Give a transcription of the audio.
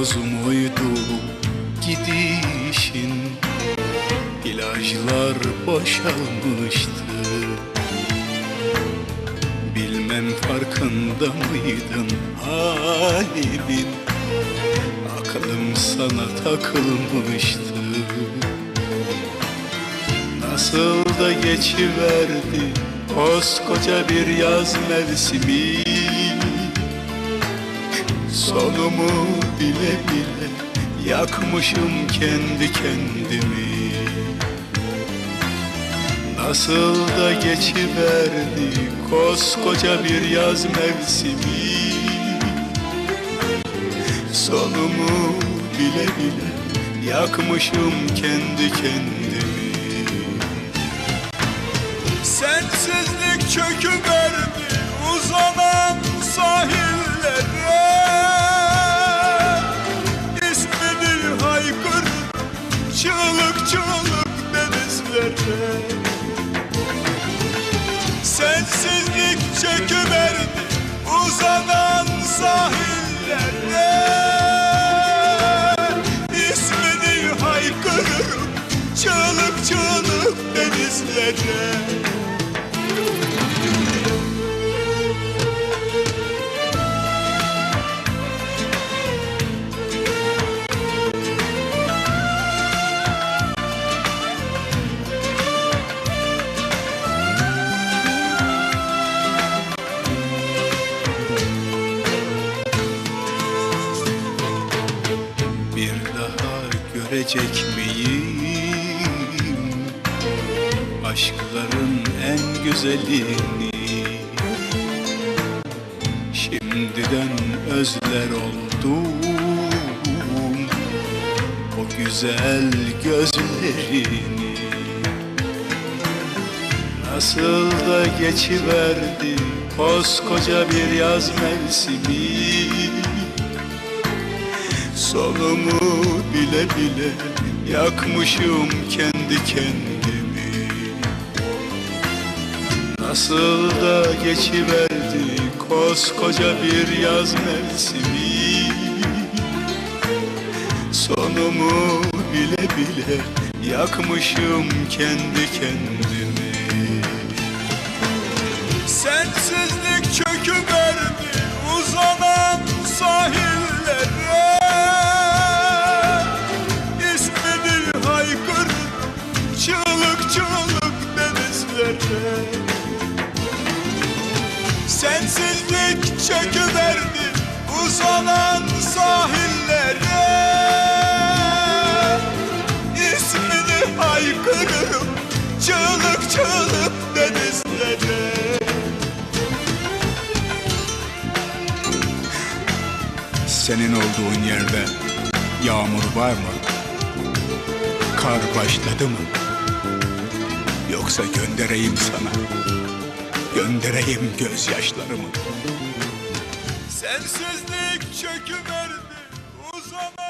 muydu gidişin? İlaçlar boşalmıştı. Bilmem farkında mıydın halimin Aklım sana takılmıştı. Nasıl da geçiverdi koskoca bir yaz mevsimi Sonumu bile bile yakmışım kendi kendimi. Nasıl da geçiverdi koskoca bir yaz mevsimi. Sonumu bile bile yakmışım kendi kendimi. Sensizlik çığlık denizlere Sensizlik çöküverdi uzanan sahillere İsmini haykırırım çığlık çığlık denizlere görecek miyim aşkların en güzelini şimdiden özler oldum. O güzel gözlerini nasıl da geçiverdi koskoca bir yaz mevsimi Sonumu bile bile yakmışım kendi kendimi. Nasıl da geçiverdi koskoca bir yaz mevsimi. Sonumu bile bile yakmışım kendi kendimi. Sensizlik denizlere Sensizlik çöküverdi uzanan sahillere İsmini haykırırım çığlık çığlık denizlere Senin olduğun yerde yağmur var mı? Kar başladı mı? Yoksa göndereyim sana. Göndereyim gözyaşlarımı. Sensizlik çöküverdi uzanan